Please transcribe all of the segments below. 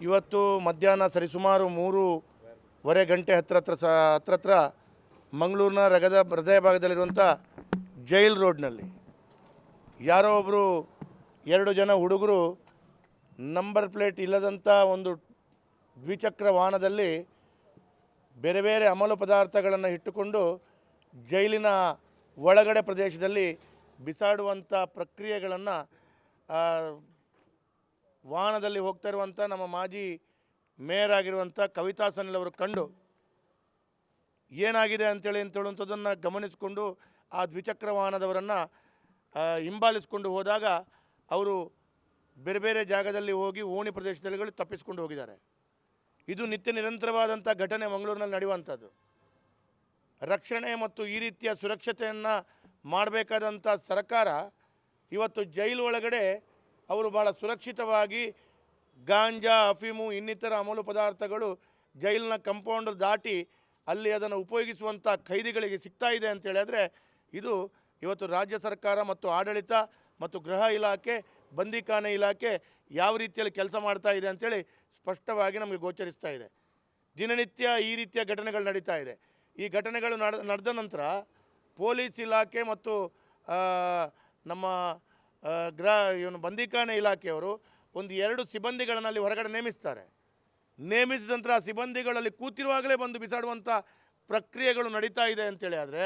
ಇವತ್ತು ಮಧ್ಯಾಹ್ನ ಸರಿಸುಮಾರು ಮೂರುವರೆ ಗಂಟೆ ಹತ್ರ ಹತ್ರ ಸ, ಹತ್ರ ಹತ್ರ ಮಂಗಳೂರಿನ ರಗದ ಹೃದಯ ಭಾಗದಲ್ಲಿರುವಂಥ ಜೈಲ್ ರೋಡ್ನಲ್ಲಿ ಯಾರೋ ಒಬ್ಬರು ಎರಡು ಜನ ಹುಡುಗರು ನಂಬರ್ ಪ್ಲೇಟ್ ಇಲ್ಲದಂಥ ಒಂದು ದ್ವಿಚಕ್ರ ವಾಹನದಲ್ಲಿ ಬೇರೆ ಬೇರೆ ಅಮಲು ಪದಾರ್ಥಗಳನ್ನು ಇಟ್ಟುಕೊಂಡು ಜೈಲಿನ ಒಳಗಡೆ ಪ್ರದೇಶದಲ್ಲಿ ಬಿಸಾಡುವಂಥ ಪ್ರಕ್ರಿಯೆಗಳನ್ನು ವಾಹನದಲ್ಲಿ ಹೋಗ್ತಾ ಇರುವಂಥ ನಮ್ಮ ಮಾಜಿ ಮೇಯರ್ ಆಗಿರುವಂಥ ಕವಿತಾ ಸನಿಲ್ ಅವರು ಕಂಡು ಏನಾಗಿದೆ ಅಂತೇಳಿ ಅಂತೇಳುವಂಥದ್ದನ್ನು ಗಮನಿಸಿಕೊಂಡು ಆ ದ್ವಿಚಕ್ರ ವಾಹನದವರನ್ನು ಹಿಂಬಾಲಿಸ್ಕೊಂಡು ಹೋದಾಗ ಅವರು ಬೇರೆ ಬೇರೆ ಜಾಗದಲ್ಲಿ ಹೋಗಿ ಓಣಿ ಪ್ರದೇಶದಲ್ಲಿ ತಪ್ಪಿಸ್ಕೊಂಡು ಹೋಗಿದ್ದಾರೆ. ಇದು ನಿತ್ಯ ನಿರಂತರವಾದಂಥ ಘಟನೆ ಮಂಗಳೂರಿನಲ್ಲಿ ನಡೆಯುವಂಥದ್ದು. ರಕ್ಷಣೆ ಮತ್ತು ಈ ರೀತಿಯ ಸುರಕ್ಷತೆಯನ್ನು ಮಾಡಬೇಕಾದಂಥ ಸರ್ಕಾರ ಇವತ್ತು ಜೈಲು ಒಳಗಡೆ ಅವರು ಭಾಳ ಸುರಕ್ಷಿತವಾಗಿ ಗಾಂಜಾ, ಅಫೀಮು, ಇನ್ನಿತರ ಅಮಲು ಪದಾರ್ಥಗಳು ಜೈಲಿನ ಕಂಪೌಂಡ್ ದಾಟಿ ಅಲ್ಲಿ ಅದನ್ನು ಉಪಯೋಗಿಸುವಂಥ ಖೈದಿಗಳಿಗೆ ಸಿಗ್ತಾ ಇದೆ ಅಂತ ಹೇಳಿದ್ರೆ ಇದು ಇವತ್ತು ರಾಜ್ಯ ಸರ್ಕಾರ ಮತ್ತು ಆಡಳಿತ ಮತ್ತು ಗೃಹ ಇಲಾಖೆ, ಬಂದಿಖಾನೆ ಇಲಾಖೆ ಯಾವ ರೀತಿಯಲ್ಲಿ ಕೆಲಸ ಮಾಡ್ತಾ ಇದೆ ಅಂತೇಳಿ ಸ್ಪಷ್ಟವಾಗಿ ನಮಗೆ ಗೋಚರಿಸ್ತಾ ಇದೆ. ದಿನನಿತ್ಯ ಈ ರೀತಿಯ ಘಟನೆಗಳು ನಡೀತಾ ಇದೆ. ಈ ಘಟನೆಗಳು ನಡ, ನಡೆದ ನಂತರ ಪೊಲೀಸ್ ಇಲಾಖೆ ಮತ್ತು ನಮ್ಮ ಗೃಹ ಇವನು ಬಂದಿಖಾನೆ ಇಲಾಖೆಯವರು ಒಂದು ಎರಡು ಸಿಬ್ಬಂದಿಗಳನ್ನು ಅಲ್ಲಿ ಹೊರಗಡೆ ನೇಮಿಸ್ತಾರೆ. ನೇಮಿಸಿದ ನಂತರ ಆ ಸಿಬ್ಬಂದಿಗಳಲ್ಲಿ ಕೂತಿರುವಾಗಲೇ ಬಂದು ಬಿಸಾಡುವಂಥ ಪ್ರಕ್ರಿಯೆಗಳು ನಡೀತಾ ಇದೆ ಅಂತೇಳಿ ಆದರೆ,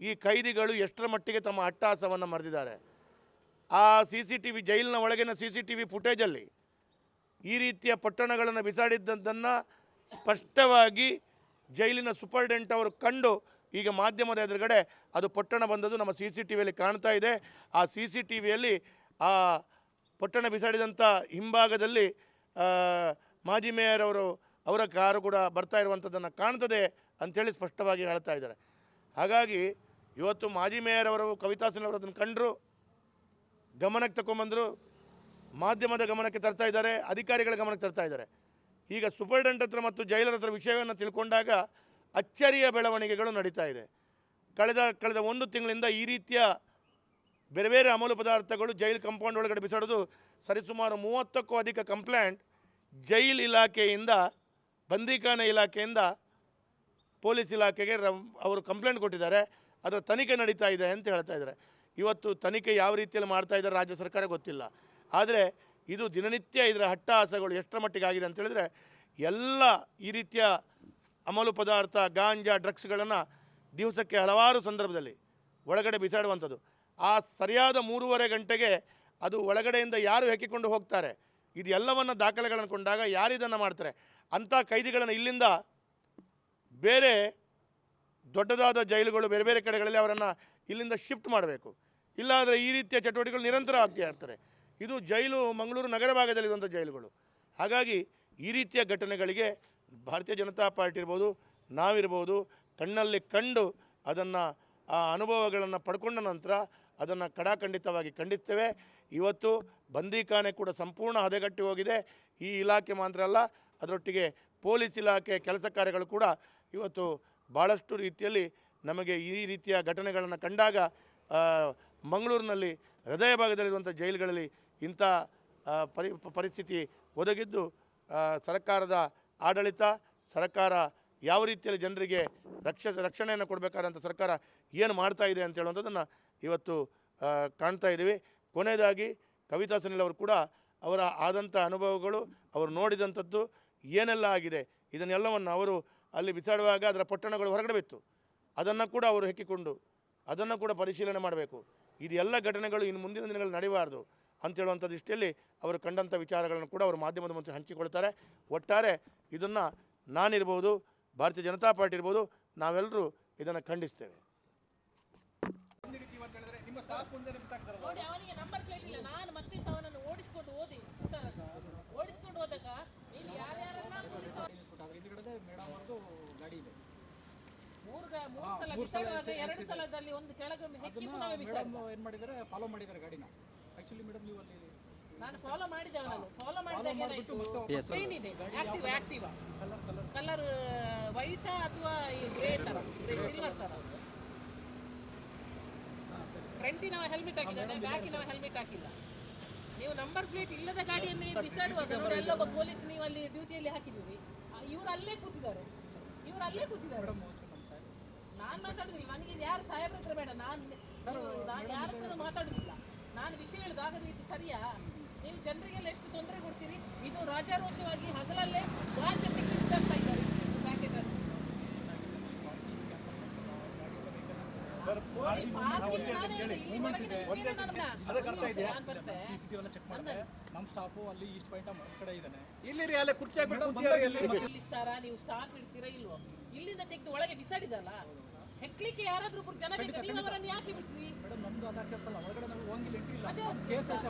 ಈ ಕೈದಿಗಳು ಎಷ್ಟರ ಮಟ್ಟಿಗೆ ತಮ್ಮ ಅಟ್ಟಹಾಸವನ್ನು ಮರೆದಿದ್ದಾರೆ. ಆ ಸಿ ಸಿ ಟಿ ವಿ ಜೈಲಿನ ಒಳಗಿನ ಸಿ ಸಿ ಟಿ ವಿ ಫುಟೇಜಲ್ಲಿ ಈ ರೀತಿಯ ಪಟ್ಟಣಗಳನ್ನು ಬಿಸಾಡಿದ್ದನ್ನು ಸ್ಪಷ್ಟವಾಗಿ ಜೈಲಿನ ಸೂಪರ್ಡೆಂಟ್ ಅವರು ಕಂಡು ಈಗ ಮಾಧ್ಯಮದ ಎದುರುಗಡೆ ಅದು ಪೊಟ್ಟಣ ಬಂದದ್ದು ನಮ್ಮ ಸಿ ಸಿ ಟಿ ವಿಯಲ್ಲಿ ಕಾಣ್ತಾ ಇದೆ. ಆ ಸಿ ಸಿ ಟಿ ವಿಯಲ್ಲಿ ಆ ಪೊಟ್ಟಣ ಬಿಸಾಡಿದಂಥ ಹಿಂಭಾಗದಲ್ಲಿ ಮಾಜಿ ಮೇಯರ್ ಅವರು, ಅವರ ಕಾರು ಕೂಡ ಬರ್ತಾ ಇರುವಂಥದ್ದನ್ನು ಕಾಣ್ತದೆ ಅಂಥೇಳಿ ಸ್ಪಷ್ಟವಾಗಿ ಹೇಳ್ತಾ ಇದ್ದಾರೆ. ಹಾಗಾಗಿ ಇವತ್ತು ಮಾಜಿ ಮೇಯರ್ ಅವರು, ಕವಿತಾ ಸಿನ್ ಅವರು ಅದನ್ನು ಕಂಡರು, ಗಮನಕ್ಕೆ ತಗೊಂಬಂದರು ಮಾಧ್ಯಮದ ಗಮನಕ್ಕೆ ತರ್ತಾ ಇದ್ದಾರೆ, ಅಧಿಕಾರಿಗಳ ಗಮನಕ್ಕೆ ತರ್ತಾ ಇದ್ದಾರೆ. ಈಗ ಸೂಪರ್ಡೆಂಟ್ ಹತ್ರ ಮತ್ತು ಜೈಲರ್ ಹತ್ರ ವಿಷಯವನ್ನು ತಿಳ್ಕೊಂಡಾಗ ಅಚ್ಚರಿಯ ಬೆಳವಣಿಗೆಗಳು ನಡೀತಾ ಇದೆ. ಕಳೆದ ಕಳೆದ ಒಂದು ತಿಂಗಳಿಂದ ಈ ರೀತಿಯ ಬೇರೆ ಬೇರೆ ಅಮಲು ಪದಾರ್ಥಗಳು ಜೈಲ್ ಕಂಪೌಂಡ್ ಒಳಗಡೆ ಬಿಸಾಡೋದು ಸರಿಸುಮಾರು ಮೂವತ್ತಕ್ಕೂ ಅಧಿಕ ಕಂಪ್ಲೇಂಟ್ ಜೈಲ್ ಇಲಾಖೆಯಿಂದ, ಬಂದಿಖಾನೆ ಇಲಾಖೆಯಿಂದ ಪೊಲೀಸ್ ಇಲಾಖೆಗೆ ಅವರು ಕಂಪ್ಲೇಂಟ್ ಕೊಟ್ಟಿದ್ದಾರೆ. ಅದರ ತನಿಖೆ ನಡೀತಾ ಇದೆ ಅಂತ ಹೇಳ್ತಾ ಇದ್ದಾರೆ. ಇವತ್ತು ತನಿಖೆ ಯಾವ ರೀತಿಯಲ್ಲಿ ಮಾಡ್ತಾ ಇದ್ದಾರೆ ರಾಜ್ಯ ಸರ್ಕಾರ ಗೊತ್ತಿಲ್ಲ. ಆದರೆ ಇದು ದಿನನಿತ್ಯ ಇದರ ಹಟ್ಟಹಾಸಗಳು ಎಷ್ಟರ ಮಟ್ಟಿಗೆ ಆಗಿದೆ ಅಂತ ಹೇಳಿದ್ರೆ ಎಲ್ಲ ಈ ರೀತಿಯ ಅಮಲು ಪದಾರ್ಥ, ಗಾಂಜಾ, ಡ್ರಗ್ಸ್ಗಳನ್ನು ದಿವಸಕ್ಕೆ ಹಲವಾರು ಸಂದರ್ಭದಲ್ಲಿ ಒಳಗಡೆ ಬಿಸಾಡುವಂಥದ್ದು. ಆ ಸರಿಯಾದ ಮೂರುವರೆ ಗಂಟೆಗೆ ಅದು ಒಳಗಡೆಯಿಂದ ಯಾರು ಹೆಕ್ಕಿಕೊಂಡು ಹೋಗ್ತಾರೆ, ಇದೆಲ್ಲವನ್ನು ದಾಖಲೆಗಳನ್ನು ಕೊಂಡಾಗ ಯಾರು ಇದನ್ನು ಮಾಡ್ತಾರೆ? ಅಂಥ ಕೈದಿಗಳನ್ನು ಇಲ್ಲಿಂದ ಬೇರೆ ದೊಡ್ಡದಾದ ಜೈಲುಗಳು ಬೇರೆ ಬೇರೆ ಕಡೆಗಳಲ್ಲಿ ಅವರನ್ನು ಇಲ್ಲಿಂದ ಶಿಫ್ಟ್ ಮಾಡಬೇಕು. ಇಲ್ಲಾಂದರೆ ಈ ರೀತಿಯ ಚಟುವಟಿಕೆಗಳು ನಿರಂತರ ಆಗ್ತಾ ಇರ್ತಾರೆ ಇದು ಜೈಲು ಮಂಗಳೂರು ನಗರ ಭಾಗದಲ್ಲಿರುವಂಥ ಜೈಲುಗಳು. ಹಾಗಾಗಿ ಈ ರೀತಿಯ ಘಟನೆಗಳಿಗೆ ಭಾರತೀಯ ಜನತಾ ಪಾರ್ಟಿ ಇರ್ಬೋದು, ನಾವಿರ್ಬೋದು, ಕಣ್ಣಲ್ಲಿ ಕಂಡು ಅದನ್ನು, ಆ ಅನುಭವಗಳನ್ನು ಪಡ್ಕೊಂಡ ನಂತರ ಅದನ್ನು ಕಡಾಖಂಡಿತವಾಗಿ ಖಂಡಿಸ್ತೇವೆ. ಇವತ್ತು ಬಂದೀಖಾನೆ ಕೂಡ ಸಂಪೂರ್ಣ ಹದೆಗಟ್ಟಿ ಹೋಗಿದೆ. ಈ ಇಲಾಖೆ ಮಾತ್ರ ಅಲ್ಲ, ಅದರೊಟ್ಟಿಗೆ ಪೊಲೀಸ್ ಇಲಾಖೆ ಕೆಲಸ ಕಾರ್ಯಗಳು ಕೂಡ ಇವತ್ತು ಭಾಳಷ್ಟು ರೀತಿಯಲ್ಲಿ ನಮಗೆ ಈ ರೀತಿಯ ಘಟನೆಗಳನ್ನು ಕಂಡಾಗ ಮಂಗಳೂರಿನಲ್ಲಿ ಹೃದಯ ಭಾಗದಲ್ಲಿರುವಂಥ ಜೈಲುಗಳಲ್ಲಿ ಇಂಥ ಪರಿ, ಪರಿಸ್ಥಿತಿ ಒದಗಿದ್ದು ಸರ್ಕಾರದ ಆಡಳಿತ, ಸರ್ಕಾರ ಯಾವ ರೀತಿಯಲ್ಲಿ ಜನರಿಗೆ ರಕ್ಷ, ರಕ್ಷಣೆಯನ್ನು ಕೊಡಬೇಕಾದಂಥ ಸರ್ಕಾರ ಏನು ಮಾಡ್ತಾ ಇದೆ ಅಂತ ಹೇಳುವಂಥದ್ದನ್ನು ಇವತ್ತು ಕಾಣ್ತಾ ಇದ್ದೀವಿ. ಕೊನೆಯದಾಗಿ ಕವಿತಾ ಸನಿಲ್ ಅವರು ಕೂಡ ಅವರ ಆದಂಥ ಅನುಭವಗಳು, ಅವರು ನೋಡಿದಂಥದ್ದು ಏನೆಲ್ಲ ಆಗಿದೆ, ಇದನ್ನೆಲ್ಲವನ್ನು ಅವರು ಅಲ್ಲಿ ಬಿಸಾಡುವಾಗ ಅದರ ಪೊಟ್ಟಣಗಳು ಹೊರಗಡೆ ಬಿತ್ತು. ಅದನ್ನು ಕೂಡ ಅವರು ಹೆಕ್ಕಿಕೊಂಡು, ಅದನ್ನು ಕೂಡ ಪರಿಶೀಲನೆ ಮಾಡಬೇಕು. ಇದೆಲ್ಲ ಘಟನೆಗಳು ಇನ್ನು ಮುಂದಿನ ದಿನಗಳಲ್ಲಿ ನಡೆಯಬಾರ್ದು ಅಂತೇಳುವಂಥ ದೃಷ್ಟಿಯಲ್ಲಿ ಅವರು ಕಂಡಂಥ ವಿಚಾರಗಳನ್ನು ಕೂಡ ಅವರು ಮಾಧ್ಯಮದ ಮುಂದೆ ಹಂಚಿಕೊಳ್ತಾರೆ. ಒಟ್ಟಾರೆ ಇದನ್ನು ನಾನಿರ್ಬೋದು ಭಾರತೀಯ ಜನತಾ ಪಾರ್ಟಿ ಇರ್ಬೋದು ನಾವೆಲ್ಲರೂ ಇದನ್ನು ಖಂಡಿಸ್ತೇವೆ. ಮೂರು ಮೂರು ಸಲ ಬಿಸಾಡುವಾಗ ಎರಡು ಸಲದಲ್ಲಿ ಒಂದು ಕೆಳಗೆ ಏನ್ ಮಾಡಿದ್ದಾರೆ? ಫಾಲೋ ಮಾಡಿದ್ದಾರೆ ಗಾಡಿನ. ಆಕ್ಚುಲಿ ಮೇಡಮ್ ನೀವು ಅಲ್ಲಿ ನಾನು ಫಾಲೋ ಮಾಡಿದೆ ಅವನನ್ನು ಫಾಲೋ ಮಾಡಿದಾಗ ಇದೆ ಆಕ್ಟಿವ್ ಆಕ್ಟಿವ್ ಕಲರ್ ವೈಟಾ ಅಥವಾ ಈ ಗ್ರೇ ತರ? ಸಿಲ್ವರ್ ತರ ಫ್ರಂಟಿನವ ಹೆಲ್ಮೆಟ್ ಹಾಕಿದ್ದಾನೆ ಬ್ಯಾಕಿನವ ಹೆಲ್ಮೆಟ್ ಹಾಕಿಲ್ಲ ನೀವು ನಂಬರ್ ಪ್ಲೇಟ್ ಇಲ್ಲದ ಗಾಡಿಯನ್ನು ಬಿಸಾಡುವಾಗ ನೋಡಿ ಅಲ್ಲೊಬ್ಬ ಪೊಲೀಸ್ ನೀವು ಅಲ್ಲಿ ಡ್ಯೂಟಿಯಲ್ಲಿ ಹಾಕಿದ್ದೀರಿ. ಇವರು ಅಲ್ಲೇ ಕೂತಿದ್ದಾರೆ. ಇವರು ಅಲ್ಲೇ ಕೂತಿದ್ದಾರೆ. ನಾನು ಮಾತಾಡುದಿಲ್ಲ. ನನಗೆ ಯಾರು ಸಾಹೇಬ್ರ ಹತ್ರ ಬೇಡ. ನಾನು ನಾನು ಯಾರ ಹತ್ರ ಮಾತಾಡುದಿಲ್ಲ. ನಾನು ವಿಷಯ ಹೇಳುದು ಹಾಗಾದ್ರೆ ಇದು ಸರಿಯಾ? ನೀವು ಜನರಿಗೆಲ್ಲ ಎಷ್ಟು ತೊಂದರೆ ಕೊಡ್ತೀರಿ? ಇದು ರಾಜಾರೋಷವಾಗಿ ಹಗಲಲ್ಲೇ ಗಾಂಜಾ ತೆಗೆದು ಇದ್ದಾರೆ. ನಮ್ಮ ಸ್ಟಾಫು ಅಲ್ಲಿ. ಈಸ್ಟ್ ಪಾಯಿಂಟ್ ಕಡೆ ಇದ್ದಾನೆ ಇಲ್ಲಿ ರೀ ಅಲ್ಲೇ ಕುರ್ಚಿ ಹಾಕ್ಬಿಟ್ಟು ಇಲ್ಲಿ ಸಾರಾ ನೀವು ಸ್ಟಾಫ್ ಇಡ್ತೀರಾ ಇಲ್ವೋ? ಇಲ್ಲಿಂದ ತೆಗೆದು ಒಳಗೆ ಬಿಸಾಡಿದಲ್ಲ? ಹೆಕ್ಲಿಕ್ಕೆ ಯಾರಾದ್ರೂ ಜನ ಬೇಕು. ನೀವು ಅವರನ್ನು ಯಾಕೆ ಬಿಟ್ರಿ? ಮೇಡಮ್ ನಮ್ದು ಅದ ಕೆಲಸ ಅಲ್ಲ. ಹೊರಗಡೆ ನಾವು ಹೋಗಿಲ್ಲ ಎಂಟ್ರಿ ಇಲ್ಲ. ಕೇಸ್ ಎಸ್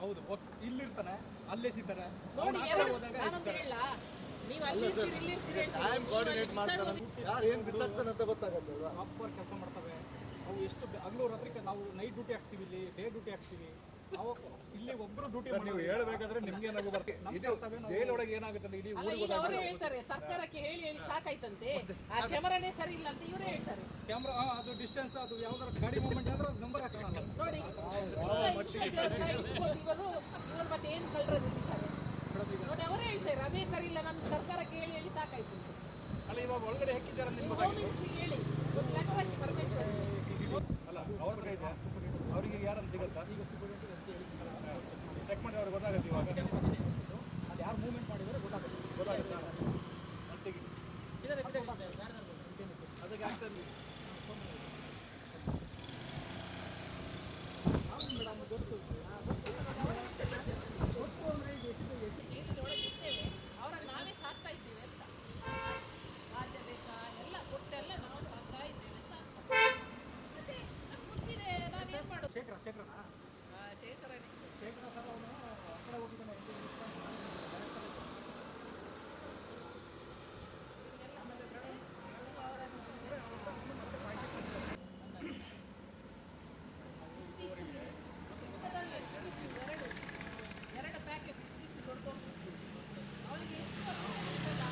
ಹೌದು ಇಲ್ಲಿರ್ತಾನೆ ಅಲ್ಲೇ ಸಿಗ್ತಾನೆ ಟೈಮ್ ಕೋಆರ್ಡಿನೇಟ್ ಮಾಡ್ತಾರೆ ಯಾರು ಏನು ಬಿಸಾಕ್ತಾನೆ ಅಂತ ಗೊತ್ತಾಗಲ್ಲ ಪ್ರಾಪರ್ ಕೆಲಸ ಮಾಡ್ತವೆ ಅವು ಎಷ್ಟು ಬೆಂಗಳೂರು ರಾತ್ರಿ ನಾವು ನೈಟ್ ಡ್ಯೂಟಿ ಹಾಕ್ತೀವಿ ಇಲ್ಲಿ ಡೇ ಡ್ಯೂಟಿ ಹಾಕ್ತೀವಿ ಇಲ್ಲಿ ಒಬ್ರು ಡ್ಯೂಟಿ ನೀವು ಹೇಳಬೇಕಾದ್ರೆ ನಿಮ್ಗೆ ಏನಾಗು ಬರ್ತದೆ ಇದು ಜೈಲೊಳಗೆ ಏನಾಗುತ್ತೆ ಅಂತ ಇಡೀ ಊರಿಗೆ ಅವರು ಹೇಳ್ತಾರೆ ಸರ್ಕಾರಕ್ಕೆ ಹೇಳಿ ಹೇಳಿ ಸಾಕಾಯ್ತಂತೆ. ಆ ಕ್ಯಾಮರಾನೇ ಸರಿ ಇಲ್ಲ ಅಂತ ಇವರೇ ಹೇಳ್ತಾರೆ. ಕ್ಯಾಮ್ರಾ ಅದು ಡಿಸ್ಟೆನ್ಸ್ ಅದು ಯಾವ್ದಾರ ಗಾಡಿ ಮೂವ್ಮೆಂಟ್ ಆದ್ರೆ ನಂಬರ್ ಹಾಕೋಣ ನೋಡಿ ಇವರು ಇವರು ಮತ್ತೆ ಏನು ನಿಲ್ತಾರೆ ನೋಡಿ ಅವರೇ ಹೇಳ್ತಾರೆ ಅದೇ ಸರಿ ಇಲ್ಲ ನಮ್ಮ ಸರ್ಕಾರಕ್ಕೆ ಹೇಳಿ ಹೇಳಿ ಸಾಕಾಯ್ತು ಅಲ್ಲ ಇವಾಗ ಒಳಗಡೆ ಹಾಕಿದ್ದಾರೆ ಅಂತ ನೀವು ಹೇಳಿ. ಒಂದು ಲೆಟರ್ ಹಾಕಿ ಪರಮೇಶ್ವರ್. ಅಲ್ಲ ಅವ್ರ ಕಡೆ ಇದೆ. ಅವರಿಗೆ ಯಾರನ್ನು ಸಿಗುತ್ತಾ? ಈಗ ಚೆಕ್ ಮಾಡಿ ಅವ್ರಿಗೆ ಗೊತ್ತಾಗುತ್ತೆ ಇವಾಗ. ಅದು ಯಾರು ಮೂವ್ಮೆಂಟ್ ಮಾಡಿದರೆ ಗೊತ್ತಾಗುತ್ತೆ. ಗೊತ್ತಾಗುತ್ತಾ ಅದಕ್ಕೆ ಮೇಡಮ್ ಜೈಲಿನ ಒಳಗೆ ಇರ್ತೇವೆ ಅವರನ್ನು ನಾವೇ ಸಾಕ್ತಾ ಇದ್ದೇವೆ ಅಂತ ರಾಜ್ಯ ಬೇಕಾ ಎಲ್ಲ ಕೊಟ್ಟೆಲ್ಲ ನಾವು ಸಾಕ್ತಾ ಇದ್ದೇವೆ ಅಂತ ಮತ್ತೆ ನಮ್ಗೆ ಗೊತ್ತಿದೆ ನಾವೇನು ಮಾಡೋದು ಶೇಖರ ಶೇಖರನಾ ಆ, ಶೇಖರಣೆ ಶೇಖರ ಸರ್ ಅವನು ಆ ಕಡೆ ಹೋಗಿದ್ದಾನೆ ಪುಸ್ತಕದಲ್ಲಿ ಇಷ್ಟಿಷ್ಟು ಎರಡು ಎರಡು ಪ್ಯಾಕೆಟ್ ಇಷ್ಟಿಷ್ಟು ದೊಡ್ಡ ಅವನಿಗೆ ಎಷ್ಟು ವರ್ಷ ಗೊತ್ತಿಲ್ಲ.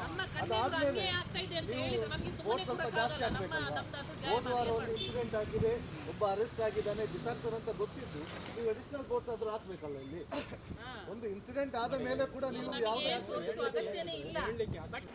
ನಮಗೆ ಸುಮ್ಮನೆ ಫೋರ್ಸ್ ಸ್ವಲ್ಪ ಜಾಸ್ತಿ ಆಗ್ಬೇಕಲ್ವಾ ಹೋದ ವಾರ ಒಂದು ಇನ್ಸಿಡೆಂಟ್ ಆಗಿದೆ. ಒಬ್ಬ ಅರೆಸ್ಟ್ ಆಗಿದ್ದಾನೆ ಬಿಸಾಕ್ತಾರೆ ಅಂತ ಗೊತ್ತಿದ್ದು. ನೀವು ಅಡಿಷನಲ್ ಫೋರ್ಸ್ ಆದ್ರೂ ಹಾಕ್ಬೇಕಲ್ಲ ಇಲ್ಲಿ? ಒಂದು ಇನ್ಸಿಡೆಂಟ್ ಆದ ಮೇಲೆ ಕೂಡ ನೀವು ಯಾವುದೇ ನಮಗೆ ತೋರಿಸುವ ಅಗತ್ಯನೇ ಇಲ್ಲ ಬಟ್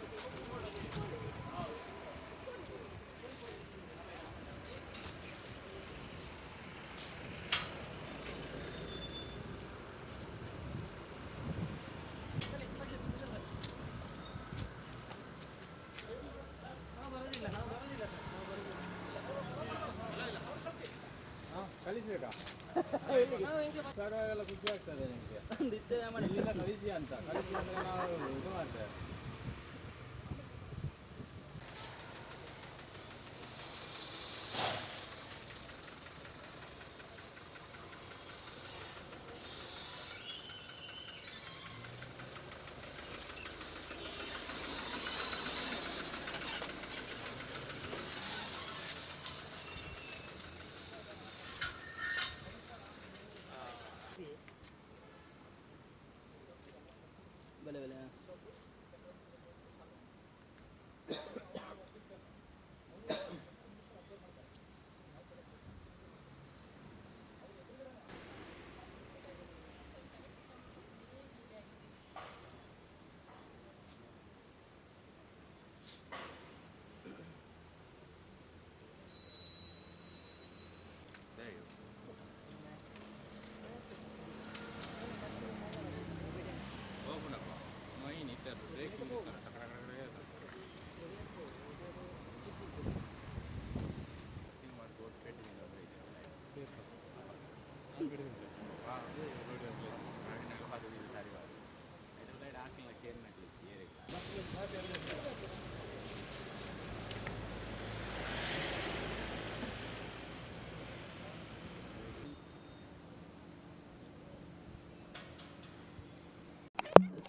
ಕಳಿಸ್ಬೇಕಾ ಖುಷಿ ಆಗ್ತದೆ ನಿಮಗೆ? ಇಲ್ಲಿಂದ ಕಳಿಸಿ ಅಂತ.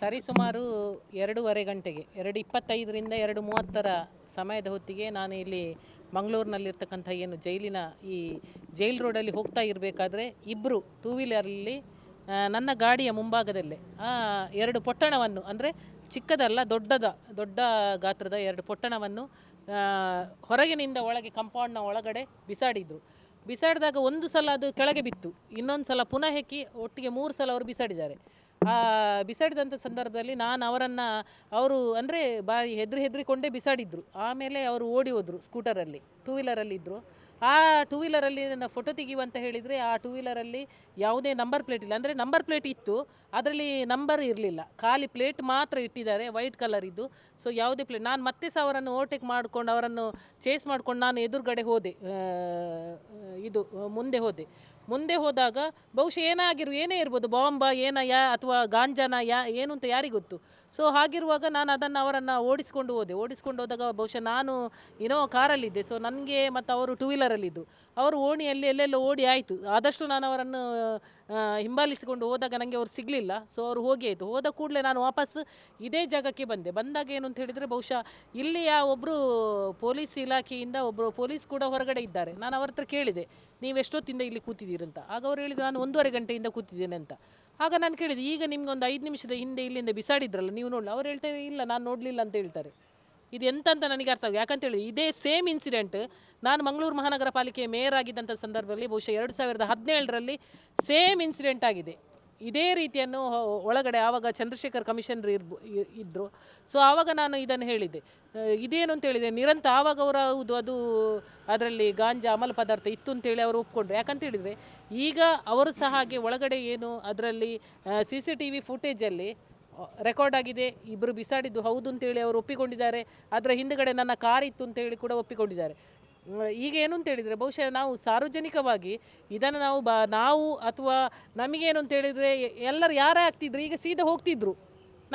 ಸರಿಸುಮಾರು ಎರಡೂವರೆ ಗಂಟೆಗೆ, ಎರಡು ಇಪ್ಪತ್ತೈದರಿಂದ ಎರಡು ಮೂವತ್ತರ ಸಮಯದ ಹೊತ್ತಿಗೆ ನಾನು ಇಲ್ಲಿ ಮಂಗಳೂರಿನಲ್ಲಿರ್ತಕ್ಕಂಥ ಏನು ಜೈಲಿನ ಈ ಜೈಲ್ ರೋಡಲ್ಲಿ ಹೋಗ್ತಾ ಇರಬೇಕಾದ್ರೆ ಇಬ್ಬರು ಟೂ ವೀಲರಲ್ಲಿ ನನ್ನ ಗಾಡಿಯ ಮುಂಭಾಗದಲ್ಲೇ ಎರಡು ಪೊಟ್ಟಣವನ್ನು, ಅಂದರೆ ಚಿಕ್ಕದಲ್ಲ, ದೊಡ್ಡದ, ದೊಡ್ಡ ಗಾತ್ರದ ಎರಡು ಪೊಟ್ಟಣವನ್ನು ಹೊರಗಿನಿಂದ ಒಳಗೆ ಕಂಪೌಂಡ್ನ ಒಳಗಡೆ ಬಿಸಾಡಿದರು. ಬಿಸಾಡಿದಾಗ ಒಂದು ಸಲ ಅದು ಕೆಳಗೆ ಬಿತ್ತು ಇನ್ನೊಂದು ಸಲ ಪುನಃ ಹೆಕ್ಕಿ ಒಟ್ಟಿಗೆ ಮೂರು ಸಲ ಅವರು ಬಿಸಾಡಿದ್ದಾರೆ. ಬಿಸಾಡಿದಂಥ ಸಂದರ್ಭದಲ್ಲಿ ನಾನು ಅವರನ್ನು, ಅವರು ಅಂದರೆ ಬಾ ಹೆದ್ರಿ ಹೆದ್ರಿಕೊಂಡೇ ಬಿಸಾಡಿದ್ರು. ಆಮೇಲೆ ಅವರು ಓಡಿ ಹೋದರು ಸ್ಕೂಟರಲ್ಲಿ ಟೂ ವೀಲರಲ್ಲಿದ್ದರು ಆ ಟೂ ವೀಲರಲ್ಲಿ ನನ್ನ ಫೋಟೋ ತೆಗೆಯುವಂತ ಹೇಳಿದರೆ, ಆ ಟೂ ವೀಲರಲ್ಲಿ ಯಾವುದೇ ನಂಬರ್ ಪ್ಲೇಟ್ ಇಲ್ಲ. ಅಂದರೆ ನಂಬರ್ ಪ್ಲೇಟ್ ಇತ್ತು, ಅದರಲ್ಲಿ ನಂಬರ್ ಇರಲಿಲ್ಲ. ಖಾಲಿ ಪ್ಲೇಟ್ ಮಾತ್ರ ಇಟ್ಟಿದ್ದಾರೆ ವೈಟ್ ಕಲರ್ ಇದ್ದು. ಸೊ ಯಾವುದೇ ಪ್ಲೇಟ್ ನಾನು ಮತ್ತೆ ಸಹ ಅವರನ್ನು ಓವರ್ಟೇಕ್ ಮಾಡಿಕೊಂಡು, ಅವರನ್ನು ಚೇಸ್ ಮಾಡ್ಕೊಂಡು ನಾನು ಎದುರುಗಡೆ ಹೋದೆ ಇದು, ಮುಂದೆ ಹೋದೆ. ಮುಂದೆ ಹೋದಾಗ ಬಹುಶಃ ಏನಾಗಿರು, ಏನೇ ಇರ್ಬೋದು, ಬಾಂಬ, ಏನ, ಯಾ, ಅಥವಾ ಗಾಂಜಾನ, ಯಾ, ಏನು ಅಂತ ಯಾರಿಗೆ ಗೊತ್ತು ಸೊ ಹಾಗಿರುವಾಗ ನಾನು ಅದನ್ನು ಅವರನ್ನು ಓಡಿಸ್ಕೊಂಡು ಹೋದೆ. ಓಡಿಸ್ಕೊಂಡು ಹೋದಾಗ ಬಹುಶಃ ನಾನು ಏನೋ ಕಾರಲ್ಲಿದ್ದೆ. ಸೊ ನನಗೆ ಮತ್ತು ಅವರು ಟೂ ವೀಲರಲ್ಲಿದ್ದು ಅವರು ಓಣಿಯಲ್ಲಿ ಎಲ್ಲೆಲ್ಲೋ ಓಡಿ ಆಯಿತು. ಆದಷ್ಟು ನಾನು ಅವರನ್ನು ಹಿಂಬಾಲಿಸಿಕೊಂಡು ಹೋದಾಗ ನನಗೆ ಅವ್ರು ಸಿಗಲಿಲ್ಲ. ಸೊ ಅವರು ಹೋಗಿ ಆಯಿತು. ಹೋದ ಕೂಡಲೇ ನಾನು ವಾಪಸ್ ಇದೇ ಜಾಗಕ್ಕೆ ಬಂದೆ. ಬಂದಾಗ ಏನು ಅಂತ ಹೇಳಿದರೆ ಬಹುಶಃ ಇಲ್ಲಿಯ ಒಬ್ಬರು ಪೊಲೀಸ್ ಇಲಾಖೆಯಿಂದ ಒಬ್ಬರು ಪೊಲೀಸ್ ಕೂಡ ಹೊರಗಡೆ ಇದ್ದಾರೆ. ನಾನು ಅವ್ರ ಹತ್ರ ಕೇಳಿದೆ, ನೀವು ಎಷ್ಟೊತ್ತಿಂದ ಇಲ್ಲಿ ಕೂತಿದ್ದೀರಂತ ಆಗ ಅವ್ರು ಹೇಳಿದ್ರು, ನಾನು ಒಂದೂವರೆ ಗಂಟೆಯಿಂದ ಕೂತಿದ್ದೇನೆ ಅಂತ. ಆಗ ನಾನು ಕೇಳಿದೆ, ಈಗ ನಿಮಗೆ ಒಂದು ಐದು ನಿಮಿಷದ ಹಿಂದೆ ಇಲ್ಲಿಂದ ಬಿಸಾಡಿದ್ರಲ್ಲ, ನೀವು ನೋಡಲಿ? ಅವ್ರು ಹೇಳ್ತಾರೆ ಇಲ್ಲ, ನಾನು ನೋಡಲಿಲ್ಲ ಅಂತ ಹೇಳ್ತಾರೆ. ಇದು ಎಂತಂತ ನನಗೆ ಅರ್ಥ ಆಗಿದೆ. ಯಾಕಂತ ಹೇಳಿ ಇದೇ ಸೇಮ್ ಇನ್ಸಿಡೆಂಟ್ ನಾನು ಮಂಗಳೂರು ಮಹಾನಗರ ಪಾಲಿಕೆ ಮೇಯರ್ ಆಗಿದ್ದಂಥ ಸಂದರ್ಭದಲ್ಲಿ ಬಹುಶಃ ಎರಡು ಸಾವಿರದ ಹದಿನೇಳರಲ್ಲಿ ಸೇಮ್ ಇನ್ಸಿಡೆಂಟ್ ಆಗಿದೆ. ಇದೇ ರೀತಿಯನ್ನು ಒಳಗಡೆ ಆವಾಗ ಚಂದ್ರಶೇಖರ್ ಕಮಿಷನರ್ ಇರ್ಬೋ ಇದ್ದರು ಸೊ ಆವಾಗ ನಾನು ಇದನ್ನು ಹೇಳಿದೆ ಇದೇನು ಅಂತ ಹೇಳಿದೆ, ನಿರಂತರ ಆವಾಗ ಅವರ ಹೌದು, ಅದು ಅದರಲ್ಲಿ ಗಾಂಜಾ ಅಮಲ ಪದಾರ್ಥ ಇತ್ತು ಅಂತೇಳಿ ಅವರು ಒಪ್ಕೊಂಡ್ರು. ಯಾಕಂತ ಹೇಳಿದರೆ ಈಗ ಅವರು ಸಹ ಹಾಗೆ ಒಳಗಡೆ ಏನು ಅದರಲ್ಲಿ ಸಿ ಸಿ ಟಿ ವಿ ಫುಟೇಜಲ್ಲಿ ರೆಕಾರ್ಡ್ ಆಗಿದೆ ಇಬ್ಬರು ಬಿಸಾಡಿದ್ದು ಹೌದು ಅಂತೇಳಿ ಅವರು ಒಪ್ಪಿಕೊಂಡಿದ್ದಾರೆ, ಅದರ ಹಿಂದುಗಡೆ ನನ್ನ ಕಾರ್ ಇತ್ತು ಅಂತೇಳಿ ಕೂಡ ಒಪ್ಪಿಕೊಂಡಿದ್ದಾರೆ. ಈಗ ಏನು ಅಂತ ಹೇಳಿದರೆ, ಬಹುಶಃ ನಾವು ಸಾರ್ವಜನಿಕವಾಗಿ ಇದನ್ನು ನಾವು ಬ, ನಾವು ಅಥವಾ ನಮಗೇನು ಅಂತ ಹೇಳಿದರೆ ಎಲ್ಲರೂ ಯಾರೇ ಆಗ್ತಿದ್ರು, ಈಗ ಸೀದಾ ಹೋಗ್ತಿದ್ರು.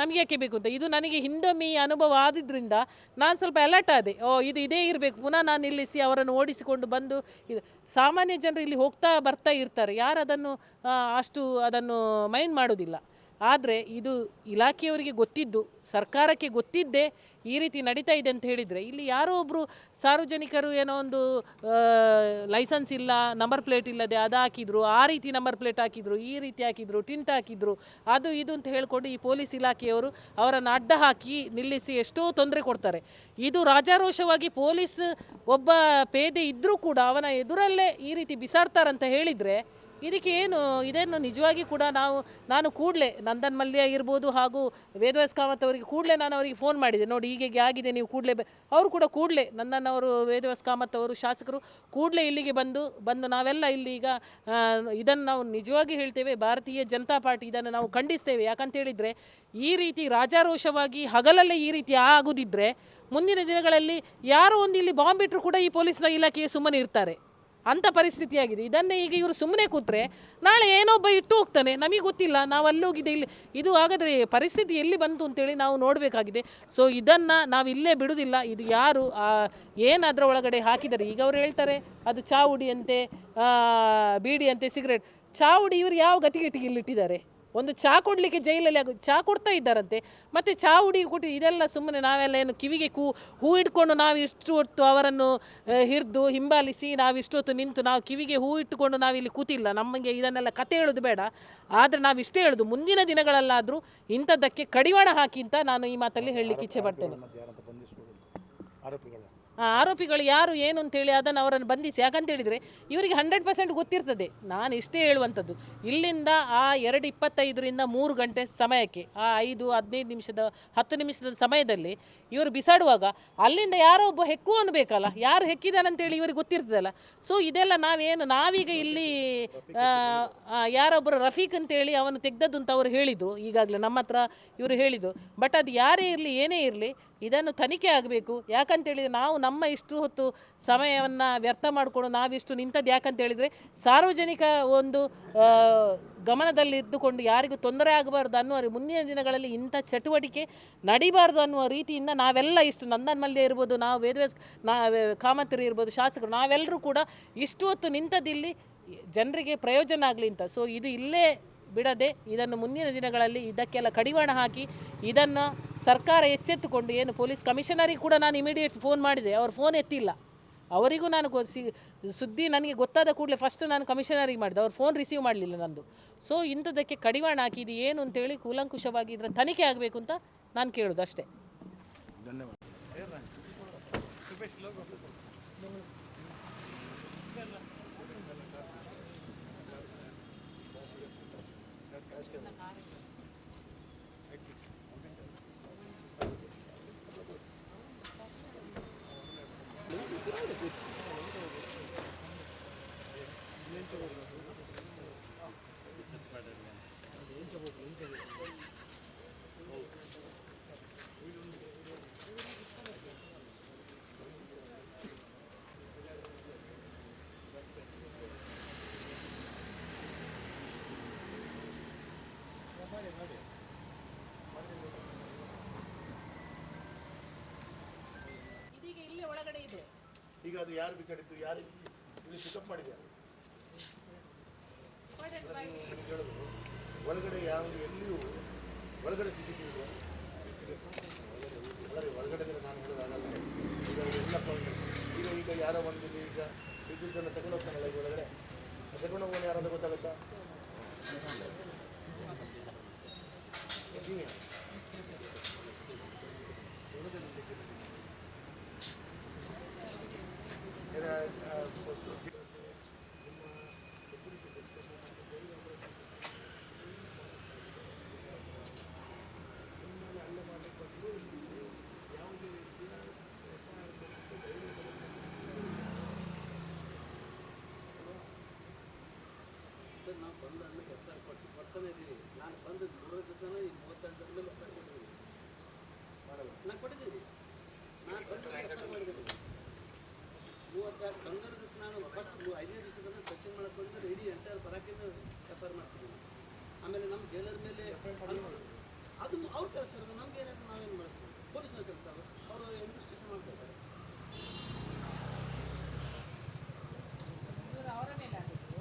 ನಮಗೆ ಯಾಕೆ ಬೇಕು ಅಂತ? ಇದು ನನಗೆ ಹಿಂದೊಮ್ಮೆ ಈ ಅನುಭವ ಆದಿದ್ದರಿಂದ ನಾನು ಸ್ವಲ್ಪ ಅಲರ್ಟ್ ಆದೆ. ಓ, ಇದು ಇದೇ ಇರಬೇಕು. ಪುನಃ ನಾನು ನಿಲ್ಲಿಸಿ ಅವರನ್ನು ಓಡಿಸಿಕೊಂಡು ಬಂದು ಇದು, ಸಾಮಾನ್ಯ ಜನರು ಇಲ್ಲಿ ಹೋಗ್ತಾ ಬರ್ತಾ ಇರ್ತಾರೆ. ಯಾರು ಅದನ್ನು ಅಷ್ಟು ಅದನ್ನು ಮೈಂಡ್ ಮಾಡೋದಿಲ್ಲ ಆದರೆ ಇದು ಇಲಾಖೆಯವರಿಗೆ ಗೊತ್ತಿದ್ದು, ಸರ್ಕಾರಕ್ಕೆ ಗೊತ್ತಿದ್ದೇ ಈ ರೀತಿ ನಡೀತಾ ಇದೆ ಅಂತ ಹೇಳಿದರೆ, ಇಲ್ಲಿ ಯಾರೋ ಒಬ್ಬರು ಸಾರ್ವಜನಿಕರು ಏನೋ ಒಂದು ಲೈಸೆನ್ಸ್ ಇಲ್ಲ, ನಂಬರ್ ಪ್ಲೇಟ್ ಇಲ್ಲದೆ ಅದು ಹಾಕಿದ್ರು, ಆ ರೀತಿ ನಂಬರ್ ಪ್ಲೇಟ್ ಹಾಕಿದ್ರು, ಈ ರೀತಿ ಹಾಕಿದ್ರು, ಟಿಂಟ್ ಹಾಕಿದ್ರು, ಅದು ಇದು ಅಂತ ಹೇಳಿಕೊಂಡು ಈ ಪೊಲೀಸ್ ಇಲಾಖೆಯವರು ಅವರನ್ನು ಅಡ್ಡ ಹಾಕಿ ನಿಲ್ಲಿಸಿ ಎಷ್ಟೋ ತೊಂದರೆ ಕೊಡ್ತಾರೆ. ಇದು ರಾಜಾರೋಷವಾಗಿ ಪೊಲೀಸ್ ಒಬ್ಬ ಪೇದೆ ಇದ್ದರೂ ಕೂಡ ಅವನ ಎದುರಲ್ಲೇ ಈ ರೀತಿ ಬಿಸಾಡ್ತಾರಂತ ಹೇಳಿದರೆ ಇದಕ್ಕೆ ಏನು, ಇದನ್ನು ನಿಜವಾಗಿ ಕೂಡ ನಾವು, ನಾನು ಕೂಡಲೇ ನಂದನ್ ಮಲ್ಯ ಇರ್ಬೋದು ಹಾಗೂ ವೇದವ್ಯಾಸ್ ಕಾಮತ್ ಅವರಿಗೆ ಕೂಡಲೇ ನಾನು ಅವರಿಗೆ ಫೋನ್ ಮಾಡಿದೆ. ನೋಡಿ ಹೀಗೆ ಆಗಿದೆ, ನೀವು ಕೂಡಲೇ ಅವರು ಕೂಡ ಕೂಡಲೇ ನಂದನ್ ಅವರು ವೇದವ್ಯಾಸ್ ಕಾಮತ್ ಅವರು, ಶಾಸಕರು ಕೂಡಲೇ ಇಲ್ಲಿಗೆ ಬಂದು ಬಂದು ನಾವೆಲ್ಲ ಇಲ್ಲಿ ಈಗ ಇದನ್ನು ನಾವು ನಿಜವಾಗಿ ಹೇಳ್ತೇವೆ, ಭಾರತೀಯ ಜನತಾ ಪಾರ್ಟಿ ಇದನ್ನು ನಾವು ಖಂಡಿಸ್ತೇವೆ. ಯಾಕಂತ ಹೇಳಿದರೆ, ಈ ರೀತಿ ರಾಜಾರೋಷವಾಗಿ ಹಗಲಲ್ಲೇ ಈ ರೀತಿ ಆಗುದಿದ್ರೆ, ಮುಂದಿನ ದಿನಗಳಲ್ಲಿ ಯಾರೋ ಒಂದು ಇಲ್ಲಿ ಬಾಂಬ್ ಇಟ್ಟರು ಕೂಡ ಈ ಪೊಲೀಸ್ನ ಇಲಾಖೆಗೆ ಸುಮ್ಮನೆ ಇರ್ತಾರೆ. ಅಂಥ ಪರಿಸ್ಥಿತಿಯಾಗಿದೆ. ಇದನ್ನೇ ಈಗ ಇವರು ಸುಮ್ಮನೆ ಕೂತ್ರೆ ನಾಳೆ ಏನೊಬ್ಬ ಇಟ್ಟು ಹೋಗ್ತಾನೆ. ನಮಗೆ ಗೊತ್ತಿಲ್ಲ. ನಾವು ಅಲ್ಲಿ ಹೋಗಿದೆ ಇಲ್ಲಿ ಇದು ಹಾಗಾದರೆ ಪರಿಸ್ಥಿತಿ ಎಲ್ಲಿ ಬಂತು ಅಂತೇಳಿ ನಾವು ನೋಡಬೇಕಾಗಿದೆ. ಸೊ ಇದನ್ನು ನಾವು ಇಲ್ಲೇ ಬಿಡುವುದಿಲ್ಲ ಇದು ಯಾರು? ಏನು ಅದರ ಒಳಗಡೆ ಹಾಕಿದ್ದಾರೆ? ಈಗ ಅವರು ಹೇಳ್ತಾರೆ, ಅದು ಚಾವುಡಿ ಅಂತೆ ಬೀಡಿ ಅಂತೆ, ಸಿಗರೇಟ್. ಚಾವುಡಿ ಇವರು ಯಾವ ಗತಿಗೆಟ್ಟಿಗೆ ಇಲ್ಲಿಟ್ಟಿದ್ದಾರೆ? ಒಂದು ಚಹಾ ಕೊಡಲಿಕ್ಕೆ ಜೈಲಲ್ಲಿ ಆಗ ಚಹಾ ಕೊಡ್ತಾ ಇದ್ದಾರಂತೆ. ಮತ್ತು ಚಹಾ ಹುಡುಗಿ ಕೊಟ್ಟು ಇದೆಲ್ಲ ಸುಮ್ಮನೆ ನಾವೆಲ್ಲ ಏನು ಕಿವಿಗೆ ಕೂ, ಹೂ ಇಟ್ಕೊಂಡು ನಾವು ಇಷ್ಟು ಹೊತ್ತು ಅವರನ್ನು ಹಿಡಿದು ಹಿಂಬಾಲಿಸಿ ನಾವು ಇಷ್ಟೊತ್ತು ನಿಂತು ನಾವು ಕಿವಿಗೆ ಹೂ ಇಟ್ಟುಕೊಂಡು ನಾವಿಲ್ಲಿ ಕೂತಿಲ್ಲ. ನಮಗೆ ಇದನ್ನೆಲ್ಲ ಕತೆ ಹೇಳೋದು ಬೇಡ. ಆದರೆ ನಾವು ಇಷ್ಟೇ ಹೇಳೋದು, ಮುಂದಿನ ದಿನಗಳಲ್ಲಾದರೂ ಇಂಥದ್ದಕ್ಕೆ ಕಡಿವಾಣ ಹಾಕಿ ಅಂತ ನಾನು ಈ ಮಾತಲ್ಲಿ ಹೇಳಲಿಕ್ಕೆ ಇಚ್ಛೆ ಪಡ್ತೇನೆ. ಆರೋಪಿಗಳು ಯಾರು, ಏನು ಅಂತೇಳಿ ಅದನ್ನು ಅವರನ್ನು ಬಂಧಿಸಿ. ಯಾಕಂತೇಳಿದರೆ ಇವರಿಗೆ ಹಂಡ್ರೆಡ್ ಪರ್ಸೆಂಟ್ ಗೊತ್ತಿರ್ತದೆ. ನಾನು ಇಷ್ಟೇ ಹೇಳುವಂಥದ್ದು. ಇಲ್ಲಿಂದ ಆ ಎರಡು ಇಪ್ಪತ್ತೈದರಿಂದ ಮೂರು ಗಂಟೆ ಸಮಯಕ್ಕೆ, ಆ ಐದು, ಹದಿನೈದು ನಿಮಿಷದ, ಹತ್ತು ನಿಮಿಷದ ಸಮಯದಲ್ಲಿ ಇವರು ಬಿಸಾಡುವಾಗ ಅಲ್ಲಿಂದ ಯಾರೋ ಒಬ್ಬ ಹೆಕ್ಕು ಅನ್ಬೇಕಲ್ಲ? ಯಾರು ಹೆಕ್ಕಿದಾನಂತೇಳಿ ಇವರಿಗೆ ಗೊತ್ತಿರ್ತದಲ್ಲ? ಸೊ ಇದೆಲ್ಲ ನಾವೇನು, ನಾವೀಗ ಇಲ್ಲಿ ಯಾರೊಬ್ಬರು ರಫೀಕ್ ಅಂತೇಳಿ ಅವನು ತೆಗ್ದದ್ದು ಅಂತ ಅವರು ಹೇಳಿದರು. ಈಗಾಗಲೇ ನಮ್ಮ ಹತ್ರ ಇವರು ಹೇಳಿದರು. ಬಟ್ ಅದು ಯಾರೇ ಇರಲಿ, ಏನೇ ಇರಲಿ ಇದನ್ನು ತನಿಖೆ ಆಗಬೇಕು. ಯಾಕಂತೇಳಿದರೆ ನಾವು ನಮ್ಮ ಇಷ್ಟು ಹೊತ್ತು ಸಮಯವನ್ನು ವ್ಯರ್ಥ ಮಾಡಿಕೊಂಡು ನಾವಿಷ್ಟು ನಿಂತದ್ದು ಯಾಕಂತೇಳಿದರೆ ಸಾರ್ವಜನಿಕ ಒಂದು ಗಮನದಲ್ಲಿ ಇದ್ದುಕೊಂಡು ಯಾರಿಗೂ ತೊಂದರೆ ಆಗಬಾರ್ದು ಅನ್ನುವ ಮುಂದಿನ ದಿನಗಳಲ್ಲಿ ಇಂಥ ಚಟುವಟಿಕೆ ನಡಿಬಾರ್ದು ಅನ್ನುವ ರೀತಿಯಿಂದ ನಾವೆಲ್ಲ ಇಷ್ಟು ನಂದನ್ ಮಲ್ಯ ಇರ್ಬೋದು, ನಾವು ವೇದವ್ಯಾಸ್ ನಾ, ಕಾಮತರಿ ಇರ್ಬೋದು, ಶಾಸಕರು, ನಾವೆಲ್ಲರೂ ಕೂಡ ಇಷ್ಟು ಹೊತ್ತು ನಿಂತದಿಲ್ಲಿ ಜನರಿಗೆ ಪ್ರಯೋಜನ ಆಗಲಿ ಅಂತ. ಸೊ ಇದು ಇಲ್ಲೇ ಬಿಡದೆ ಇದನ್ನು ಮುಂದಿನ ದಿನಗಳಲ್ಲಿ ಇದಕ್ಕೆಲ್ಲ ಕಡಿವಾಣ ಹಾಕಿ ಇದನ್ನು ಸರ್ಕಾರ ಎಚ್ಚೆತ್ತುಕೊಂಡು ಏನು ಪೊಲೀಸ್ ಕಮಿಷನರಿಗೆ ಕೂಡ ನಾನು ಇಮಿಡಿಯೇಟ್ ಫೋನ್ ಮಾಡಿದೆ. ಅವರು ಫೋನ್ ಎತ್ತಿಲ್ಲ. ಅವರಿಗೂ ನಾನು ಸುದ್ದಿ ನನಗೆ ಗೊತ್ತಾದ ಕೂಡಲೇ ಫಸ್ಟ್ ನಾನು ಕಮಿಷನರಿಗೆ ಮಾಡಿದೆ. ಅವ್ರು ಫೋನ್ ರಿಸೀವ್ ಮಾಡಲಿಲ್ಲ ನಂದು. ಸೊ ಇಂಥದಕ್ಕೆ ಕಡಿವಾಣ ಹಾಕಿ ಏನು ಅಂತೇಳಿ ಕೂಲಂಕುಷವಾಗಿ ಇದರ ತನಿಖೆ ಆಗಬೇಕು ಅಂತ ನಾನು ಕೇಳೋದು ಅಷ್ಟೇ. ಧನ್ಯವಾದ. not ಈಗ ಅದು ಯಾರು ಬಿಸಾಡಿದ್ದು ಯಾರು ಇಲ್ಲಿ ಪಿಕಪ್ ಹೇಳೋದು ಒಳಗಡೆ ಯಾವ ಎಲ್ಲಿಯೂ ಒಳಗಡೆ ಸಿ ಸಿ ಟಿ ವಿ ಒಳಗಡೆ ಒಳಗಡೆ ನಾನು ಹೇಳೋದಾಗಲ್ಲ ಈಗ ಎಲ್ಲ ಈಗ ಈಗ ಯಾರೋ ಒಂದು ಈಗ ವಿದ್ಯುತ್ತನ್ನು ತಗೊಂಡು ಹೋಗ್ತಾನಲ್ಲ ಈಗ ಒಳಗಡೆ ತಗೊಂಡು ಹೋಗೋನು ಯಾರಾದ್ರೂ ಗೊತ್ತಾಗುತ್ತಾ ನೀವೇ ಏನ, ಆ, ನಾವು ಬಂದು ಅನ್ನ ಎಫ್ ಐ ಕೊಟ್ಟು ಕೊಡ್ತಾನೆ ಇದ್ದೀವಿ ನಾನು ಬಂದು ಮೂವತ್ತು ಜನ ಈ ಮೂವತ್ತೆರಡು ಮೇಲೆ ಎಫ್ ಐ ಕೊಟ್ಟಿದ್ದೀನಿ ನಾನು ಕೊಟ್ಟಿದ್ದೀನಿ ನಾನು ಬಂದು ಎಫ್ ಐ ಮಾಡಿದ್ದೀನಿ ಮೂವತ್ತೆರಡು ಬಂದಿರೋದಕ್ಕೆ ನಾನು ಫಸ್ಟ್ ಐದನೇ ದಿವಸದಿಂದ ಸಚಿನ್ ಮಾಡಕ್ಕೆ ಬಂದರೆ ಇಡೀ ಎಂಟೈರ್ ಬರೋಕ್ಕಿಂತ ಎಫ್ ಆರ್ ಮಾಡಿಸಿದ್ದೀನಿ. ಆಮೇಲೆ ನಮ್ಮ ಜೈಲರ್ ಮೇಲೆ ಅದು ಅವ್ರ ಕೆಲಸ ಇರೋದು ನಮ್ಗೆ ಏನಾದ್ರು ನಾವೇನು ಮಾಡಿಸ್ತೀವಿ? ಪೊಲೀಸ್ನ ಕೆಲಸ ಅದು. ಅವರು ಇನ್ವೆಸ್ಟಿಗೇಷನ್ ಮಾಡ್ತಾ ಇದ್ದಾರೆ ಇವರು ಅವರ ಮೇಲೆ ಆಗಿತ್ತು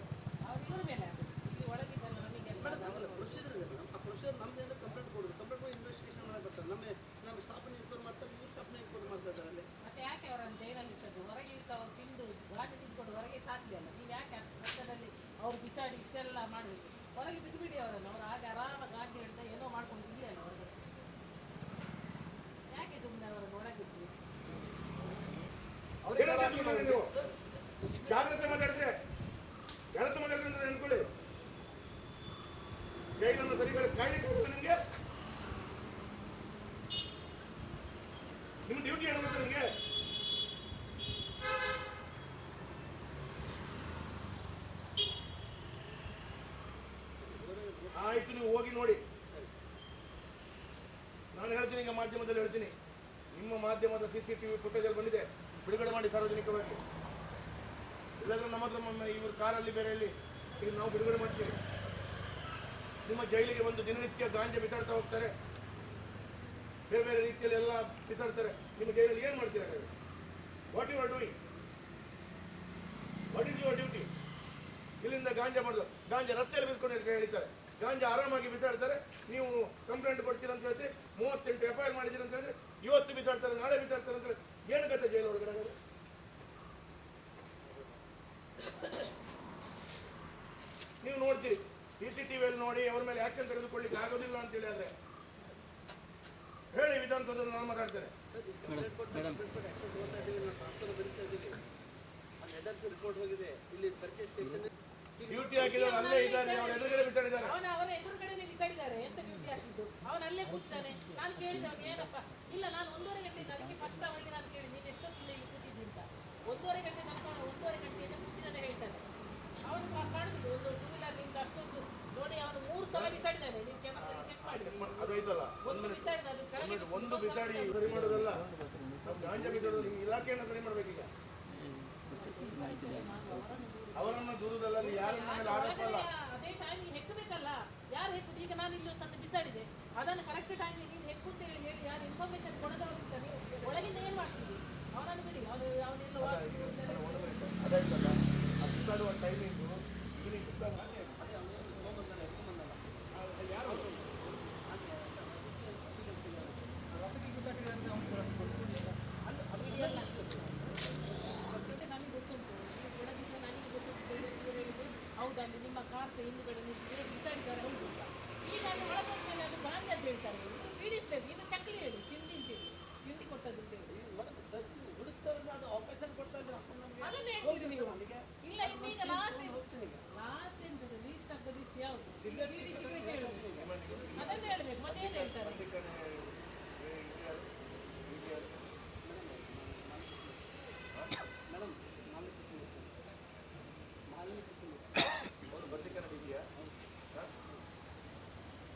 ಅವ್ರು ಇವ್ರ ಮೇಲೆ ಆಗಿತ್ತು ಇಲ್ಲಿ ಒಳಗಿದ್ದಲ್ಲ ನಮಗೆ ಮೇಡಮ್ ಆಮೇಲೆ ಪ್ರೊಸೀಜರ್ ಇದೆ ಮೇಡಮ್ ಆ ಪ್ರೊಸೀಜರ್ ನಮ್ದೇನು ಕಂಪ್ಲೇಂಟ್ ಕೊಡೋದು ಕಂಪ್ಲೇಂಟ್ ಮಾಡಿ ಇನ್ವೆಸ್ಟಿಗೇಷನ್ ಮಾಡಕ್ಕೆ ಬರ್ತಾರೆ ನಮ್ಮ ನಮ್ಮ ಸ್ಟಾಫ್ನ ಇನ್ಕ್ವೈರ್ ಮಾಡ್ತಾರೆ ಇವ್ರು ಸ್ಟಾಫ್ನ ಇನ್ಕ್ವೈರ್ ಮಾಡ್ತಾ ಇದ್ದಾರೆ ಅಲ್ಲಿ ಮತ್ತೆ ಯಾಕೆ ಅವರನ್ನು ಜೈಲಲ್ಲಿ ಇಟ್ಟದ್ದು ಹೊರಗೆ ಇಟ್ಟು ಅವ್ರು ತಿಂದು ಗಾಂಜಿ ತಿಂದ್ಕೊಂಡು ಹೊರಗೆ ಸಾಕಲಿ ಅಲ್ಲ ನೀವು ಯಾಕೆ ಅಷ್ಟು ಕಷ್ಟದಲ್ಲಿ ಅವ್ರು ಬಿಸಾಡಿ ಇಷ್ಟೆಲ್ಲ ಮಾಡಬೇಕು ಹೊರಗೆ ಬಿಟ್ಬಿಡಿ ಅವರನ್ನು ಅವ್ರು ಹಾಗೆ ಆರಾಮ ಗಾಂಜಿ ಹಿಡ್ದ ಏನೋ ಮಾಡ್ಕೊಂಡು ಇಲ್ಲಿ ಅಲ್ಲ ಹೊರಗೆ ಯಾಕೆ ಸುಮ್ಮನೆ ಅವರನ್ನು ಒಳಗಿದ್ವಿ ಜೊತೆ ನೀವು ಜಾಗ್ರತೆ ಮಾತಾಡಿದ್ರೆ ಎಳತು ಮಾತಾಡಿದ್ರೆ ಅಂದ್ರೆ ಅನ್ಕೊಳ್ಳಿ ಜೈಲನ್ನು ಸರಿಗಳು ಕಾಯ್ಲಿಕ್ಕೆ ಹೋಗ್ತದೆ ನಿಮಗೆ. ನಿಮ್ಮ ಡ್ಯೂಟಿ ಗೊತ್ತಾ ನಿಮಗೆ? ಆಯ್ತು, ನೀವು ಹೋಗಿ ನೋಡಿ. ನಾನು ಹೇಳ್ತೀನಿ, ಈಗ ಮಾಧ್ಯಮದಲ್ಲಿ ಹೇಳ್ತೀನಿ. ನಿಮ್ಮ ಮಾಧ್ಯಮದ ಸಿ ಸಿ ಟಿ ವಿ ಫುಟೇಜಲ್ಲಿ ಬಂದಿದೆ. ಬಿಡುಗಡೆ ಮಾಡಿ ಸಾರ್ವಜನಿಕವಾಗಿ. ಇಲ್ಲಾಂದ್ರೆ ನಮ್ಮ ಹತ್ರ ಇವ್ರ ಕಾರಲ್ಲಿ ಬೇರೆ ಇಲ್ಲಿ ಈಗ ನಾವು ಬಿಡುಗಡೆ ಮಾಡ್ತೀವಿ. ನಿಮ್ಮ ಜೈಲಿಗೆ ಒಂದು ದಿನನಿತ್ಯ ಗಾಂಜಾ ಬಿಸಾಡ್ತಾ ಹೋಗ್ತಾರೆ. ಬೇರೆ ಬೇರೆ ರೀತಿಯಲ್ಲಿ ಎಲ್ಲ ಬಿಸಾಡ್ತಾರೆ. ನಿಮ್ಮ ಜೈಲಲ್ಲಿ ಏನು ಮಾಡ್ತೀರಾ what you are doing what is your duty ಇಲ್ಲಿಂದ ಗಾಂಜಾ ಮಾಡೋದು ಗಾಂಜಾ ರಸ್ತೆಯಲ್ಲಿ ಬಿದ್ಕೊಂಡು ಹೇಳ್ತಾರೆ. ಗಾಂಜಾ ಆರಾಮಾಗಿ ಬಿಸಾಡ್ತಾರೆ. ನೀವು ಕಂಪ್ಲೇಂಟ್ ಕೊಡ್ತೀರಾ ಅಂತ ಹೇಳ್ತೀರಿ. ಮೂವತ್ತೆಂಟು ಎಫ್ ಐ ಆರ್ ಮಾಡಿದ್ದೀರಿ ಅಂತ ಹೇಳಿದ್ರೆ ಇವತ್ತು ಬಿಸಾಡ್ತಾರೆ, ನಾಳೆ ಬಿಸಾಡ್ತಾರೆ ಅಂತ ಏನು ಕತೆ ಜೈಲು ಒಳಗಡೆ ನೀವು ನೋಡ್ತೀರಿ ಸಿ ಸಿ ಟಿ ವಿಯಲ್ಲಿ ನೋಡಿ ಅವ್ರ ಮೇಲೆ ಆಕ್ಷನ್ ತೆಗೆದುಕೊಳ್ಳಿಕ್ಕೆ ಆಗೋದಿಲ್ಲ ಅಂತೇಳಿ ಆದ್ರೆ. ಹೇಳಿ ವಿಧಾನಸೌಧದಲ್ಲಿ ನಾನು ಮಾತಾಡ್ತೇನೆ. ರಿಪೋರ್ಟ್ ಹೋಗಿದೆ. ಇಲ್ಲಿ ಪರ್ಚೇಸ್ ಸ್ಟೇಷನ್ ಡ್ಯೂಟಿ ಹಾಕಿದವರು ಅಲ್ಲೇ ಇದ್ದಾರೆ ಅವನ ಎದುರುಗಡೆ ಬಿಸಾಡಿದ್ದಾರೆ ಅವನ ಅವನ ಎದುರುಗಡೆನೆ ಬಿಸಾಡಿದ್ದಾರೆ ಎಂತ ಡ್ಯೂಟಿ ಹಾಕಿದ್ದು. ಅವನ ಅಲ್ಲೇ ಕೂತಾನೆ ನಾನು ಕೇಳಿದ ಅವನು ಏನಪ್ಪ? ಇಲ್ಲ ನಾನು ಒಂದೂವರೆ ಗಂಟೆ ನನಗೆ ಫಸ್ಟ್ ಅವನಿಗೆ ನಾನು ಕೇಳಿ ನೀನು ಎಷ್ಟೊತ್ತಿಂದ ಇಲ್ಲಿ ಕೂತಿದ್ದಿ ಅಂತ. ಒಂದೂವರೆ ಗಂಟೆ ತನಕ ಒಂದೂವರೆ ಗಂಟೆಯಿಂದ ಕೂತಿದ್ದಾನೆ ಹೇಳ್ತಾನೆ. ಅವನು ಕಾಣುದಿಲ್ಲ ಒಂದು ಟೂ ವೀಲರ್ ನಿಂತ ಅಷ್ಟೊಂದು ನೋಡಿ ಅವನು ಮೂರು ಸಲ ಬಿಸಾಡಿದ್ದಾನೆ. ನೀವು ಕ್ಯಾಮರಾದಲ್ಲಿ ಚೆಕ್ ಮಾಡಿ ಅದೈತಲ್ಲ ಒಂದು ಬಿಸಾಡಿದ ಅದು ಕರೆಕ್ಟ್ ಒಂದು- ಬಿಸಾಡಿ ಸರಿ ಮಾಡೋದಲ್ಲ. ನಾವು ಗಾಂಜಾ ಬಿಸಾಡೋದು ಇಲಾಖೆಯನ್ನು ಸರಿ ಮಾಡ್ಬೇಕೀಗ. ಅವರನ್ನು ದೂರದಲ್ಲಿ ಯಾರ ಮೇಲೆ ಆರೋಪ ಅಲ್ಲ ಅದೇ ಟೈಮ್ ಹೆಕ್ಕಬೇಕಲ್ಲ ಯಾರು ಹೆಕ್ಕುದು ಈಗ ನಾನು ಇಲ್ಲಿ ತಂದು ಬಿಸಾಡಿದೆ ಅದನ್ನು ಕರೆಕ್ಟ್ ಟೈಮ್ ನೀನು ಹೆಕ್ಕು ಅಂತ ಹೇಳಿ ಹೇಳಿ ಯಾರು ಇನ್ಫಾರ್ಮೇಶನ್ ಕೊಡೋದವ್ರಿಂದ ನೀವು ಒಳಗಿಂದ ಏನು ಮಾಡ್ತೀವಿ ಅವನನ್ನು ಬಿಡಿ. ಅವನು ಅವನೆಲ್ಲ ಅದಾಯ್ತಲ್ಲ ಅದು ಬಿಸಾಡುವ ಟೈಮಿಂಗು ನಿಮ್ಮ ಕಾರ್ ಹಿಂದುಗಡೆ ನಿಂತಿದ್ರೆ ಬಿಸಾಡಿದ್ದಾರೆ ಹೌದು ಅಂತ. ಈಗ ಅಲ್ಲಿ ಒಳಗೆ ಹೋದ್ಮೇಲೆ ಅದು ಗಾಂಧಿ ಅಂತ ಹೇಳ್ತಾರೆ ಇವರು ಬೀಡಿರ್ತೇವೆ ಇದು ಚಕ್ಲಿ ಹೇಳಿ ತಿಂಡಿ ಅಂತ ಹೇಳಿ ತಿಂಡಿ ಕೊಟ್ಟದ್ದು ಅಂತ ಹೇಳಿ ಸರ್ಚ್ ಹುಡುಕ್ತಾರೆ ಅದು ಆಪರೇಷನ್ ಕೊಡ್ತಾ ಇದ್ದಾರೆ ಅಪ್ಪ ನಮಗೆ ಅದನ್ನ ಹೇಳ್ತೀರಿ ನೀವು ಇಲ್ಲ ಇನ್ನೀಗ ಲಾಸ್ಟ್ ಲಾಸ್ಟ್ ಎಂತದ್ದು ಲೀಸ್ಟ್ ಆಫ್ ದ ಲಿಸ್ಟ್ ಯಾವುದು ಬೀಡಿ ಸಿಗರೇಟ್ ಹೇಳುದು ಅದನ್ನ ಹೇಳ್ಬೇಕು ಮತ್ತೆ ಏನು ಹೇಳ್ತಾರೆ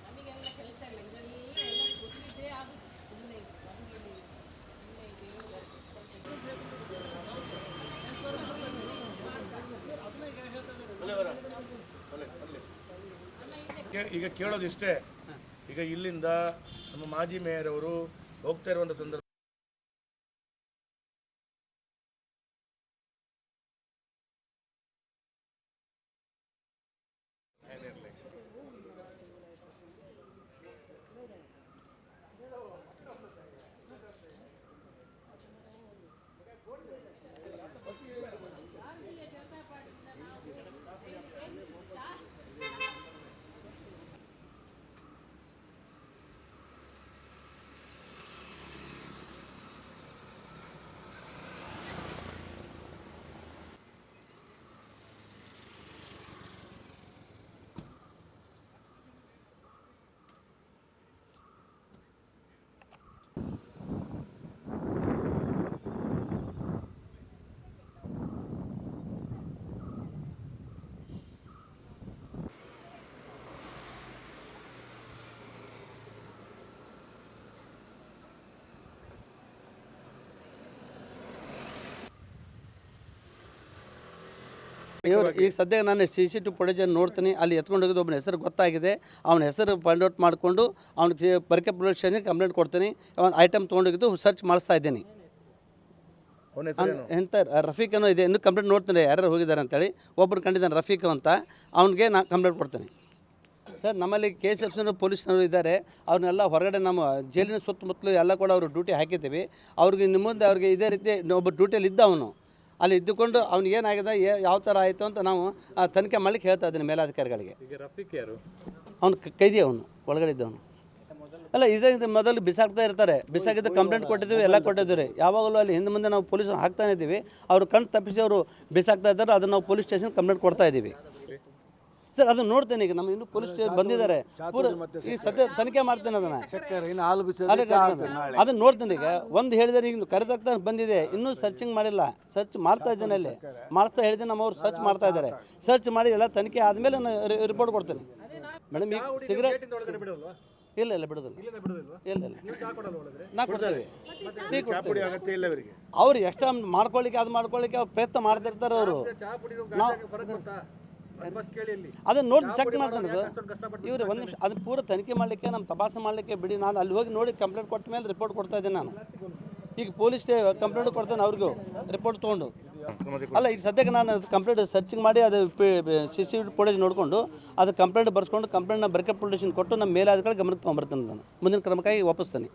ನಮಗೆಲ್ಲ ಕೆಲಸ ಇಲ್ಲ ಇದೆಲ್ಲ ಎಲ್ಲ ಗೊತ್ತಿದ್ದೇ ಆಗುದು ಸುಮ್ಮನೆ ನಮಗೆ ಸುಮ್ಮನೆ ಇದು ಹೇಳುದು ಕೇ- ಈಗ ಕೇಳೋದಿಷ್ಟೇ. ಈಗ ಇಲ್ಲಿಂದ ನಮ್ಮ ಮಾಜಿ ಮೇಯರ್ ಅವರು ಹೋಗ್ತಾ ಇರುವಂಥ ಸಂದರ್ಭ ಇವರು ಈಗ ಸದ್ಯ ನಾನು ಸಿ ಸಿ ಟಿ ಫುಟೇಜನ್ನು ನೋಡ್ತೀನಿ. ಅಲ್ಲಿ ಎತ್ಕೊಂಡು ಹೋಗಿದ್ದು ಒಬ್ಬನ ಹೆಸರು ಗೊತ್ತಾಗಿದೆ. ಅವನ ಹೆಸರು ಫೈಂಡ್ ಔಟ್ ಮಾಡಿಕೊಂಡು ಅವ್ನಿಗೆ ಪರಿಕೆ ಪ್ರೊಡಕ್ಷನ್ಗೆ ಕಂಪ್ಲೇಂಟ್ ಕೊಡ್ತೀನಿ. ಒಂದು ಐಟಮ್ ತೊಗೊಂಡೋಗಿದ್ದು ಸರ್ಚ್ ಮಾಡಿಸ್ತಾ ಇದ್ದೀನಿ. ಎಂತ ರಫೀಕ್ ಅನ್ನೋ ಇದೆ. ಇನ್ನೂ ಕಂಪ್ಲೇಂಟ್ ನೋಡ್ತೀನಿ. ಯಾರ್ಯಾರು ಹೋಗಿದ್ದಾರೆ ಅಂತೇಳಿ. ಒಬ್ಬರು ಕಂಡಿದ್ದಾನೆ ರಫೀಕ್ ಅಂತ. ಅವ್ನಿಗೆ ನಾನು ಕಂಪ್ಲೇಂಟ್ ಕೊಡ್ತೀನಿ. ಸರ್ ನಮ್ಮಲ್ಲಿ ಕೆ ಎಸ್ ಎಫ್ ಪೊಲೀಸ್ನವರು ಇದ್ದಾರೆ. ಅವ್ರನ್ನೆಲ್ಲ ಹೊರಗಡೆ ನಮ್ಮ ಜೈಲಿನ ಸುತ್ತಮುತ್ತಲು ಎಲ್ಲ ಕೂಡ ಅವರು ಡ್ಯೂಟಿ ಹಾಕಿದ್ದೀವಿ. ಅವ್ರಿಗೆ ನಿಮ್ಮ ಮುಂದೆ ಅವ್ರಿಗೆ ಇದೇ ರೀತಿ ಒಬ್ಬ ಡ್ಯೂಟಿಯಲ್ಲಿ ಇದ್ದ ಅವನು. ಅಲ್ಲಿ ಇದ್ದುಕೊಂಡು ಅವ್ನು ಏನಾಗಿದೆ ಏ- ಯಾವ ಥರ ಆಯಿತು ಅಂತ ನಾವು ಆ, ತನಿಖೆ ಮಾಡ್ಲಿಕ್ಕೆ ಹೇಳ್ತಾ ಇದ್ದೀನಿ ಮೇಲಾಧಿಕಾರಿಗಳಿಗೆ. ಅವ್ನು ಕೈದಿ ಅವನು ಒಳಗಡೆ ಇದ್ದವನು. ಅಲ್ಲ ಇದೇ ಇದು ಮೊದಲು ಬಿಸಾಕ್ತಾ ಇರ್ತಾರೆ. ಬಿಸಾಕಿದ್ದು ಕಂಪ್ಲೇಂಟ್ ಕೊಟ್ಟಿದ್ದೀವಿ ಎಲ್ಲ ಕೊಟ್ಟಿದ್ದೀವಿ ಯಾವಾಗಲೂ ಅಲ್ಲಿ ಹಿಂದೆ ಮುಂದೆ ನಾವು ಪೊಲೀಸ್ ಹಾಕ್ತಾನೆ ಇದ್ದೀವಿ. ಅವರು ಕಣ್ಣು ತಪ್ಪಿಸಿ ಅವರು ಬಿಸಾಕ್ತಾ ಇದ್ದಾರೆ ಅದನ್ನು ನಾವು ಪೊಲೀಸ್ ಸ್ಟೇಷನ್ ಕಂಪ್ಲೇಂಟ್ ಕೊಡ್ತಾ ಇದ್ದೀವಿ. ಸರ್ ಅದನ್ನ ನೋಡ್ತೇನೆ ಈಗ. ನಮ್ಮ ಇನ್ನು ಪೊಲೀಸ್ ಸ್ಟೇಷನ್ ಬಂದಿದ್ದಾರೆ. ಪೂರ ಈಗ ಸದ್ಯ ತನಿಖೆ ಮಾಡ್ತೇನೆ ಅದನ್ನು. ಅದನ್ನ ನೋಡ್ತೇನೆ ಈಗ. ಒಂದು ಹೇಳಿದರೆ ಈಗ ಕರೆದಾಗ್ತಾ ಬಂದಿದೆ. ಇನ್ನೂ ಸರ್ಚಿಂಗ್ ಮಾಡಿಲ್ಲ. ಸರ್ಚ್ ಮಾಡ್ತಾ ಇದ್ದೇನೆ ಅಲ್ಲಿ. ಮಾಡ್ತಾ ಹೇಳಿದ್ರೆ ನಮ್ಮವ್ರು ಸರ್ಚ್ ಮಾಡ್ತಾ ಇದ್ದಾರೆ. ಸರ್ಚ್ ಮಾಡಿ ಎಲ್ಲ ತನಿಖೆ ಆದಮೇಲೆ ನಾನು ರಿಪೋರ್ಟ್ ಕೊಡ್ತೇನೆ. ಮೇಡಮ್ ಈಗ ಸಿಗರೇಟ್ ಬಿಡಲ್ವಾ? ಇಲ್ಲ ಇಲ್ಲ ಬಿಡೋದಿಲ್ಲ. ಇಲ್ಲ ಇಲ್ಲ. ನಾ ಕೊಡ್ತೇವೆ. ಟೀ ಪುಡಿ ಕೊಡ್ತೇವೆ. ಅಗತ್ಯ ಇಲ್ಲ ಇವರಿಗೆ ಅವ್ರು ಎಕ್ಸ್ಟ್ರಾ ಮಾಡ್ಕೊಳ್ಳಿಕ್ಕೆ ಅದು ಮಾಡ್ಕೊಳ್ಳಿಕ್ಕೆ ಅವ್ರು ಪ್ರಯತ್ನ ಮಾಡ್ತಿರ್ತಾರೆ ಅವರು. ನಾವು ಅದನ್ನ ನೋಡಿ ಚೆಕ್ ಮಾಡ್ತಾನೆ ಅದು ಒಂದ್ ಒಂದು ನಿಮಿಷ ಅದನ್ನ ಪೂರ ತನಿಖೆ ಮಾಡ್ಲಿಕ್ಕೆ ನಮ್ಮ ತಪಾಸಣೆ ಮಾಡಲಿಕ್ಕೆ ಬಿಡಿ ನಾನು. ಅಲ್ಲಿ ಹೋಗಿ ನೋಡಿ ಕಂಪ್ಲೇಂಟ್ ಕೊಟ್ಟ ಮೇಲೆ ರಿಪೋರ್ಟ್ ಕೊಡ್ತಾ ಇದ್ದೀನಿ ನಾನು. ಈಗ ಪೊಲೀಸ್ ಕಂಪ್ಲೇಂಟ್ ಕೊಡ್ತೇನೆ ಅವ್ರಿಗೂ. ರಿಪೋರ್ಟ್ ತೊಗೊಂಡು. ಅಲ್ಲ ಈಗ ಸದ್ಯಕ್ಕೆ ನಾನು ಅದು ಕಂಪ್ಲೇಂಟ್ ಸರ್ಚಿಂಗ್ ಮಾಡಿ ಅದು ಸಿ ಸಿ ಪೊಲೀಸ್ ನೋಡಿಕೊಂಡು ಅದು ಕಂಪ್ಲೇಂಟ್ ಬರ್ಸ್ಕೊಂಡು ಕಂಪ್ಲೇಂಟ್ನ ಬ್ರೇಕಪ್ ಪೊಲಿಟಿಷನ್ ಕೊಟ್ಟು ನಮ್ಮ ಮೇಲಾಧಿಕಾರಿ ಗಮನಕ್ಕೆ ತೊಗೊಂಬರ್ತೀನಿ ನಾನು. ಮುಂದಿನ ಕ್ರಮಕ್ಕಾಗಿ ವಾಪಸ್ತೇನೆ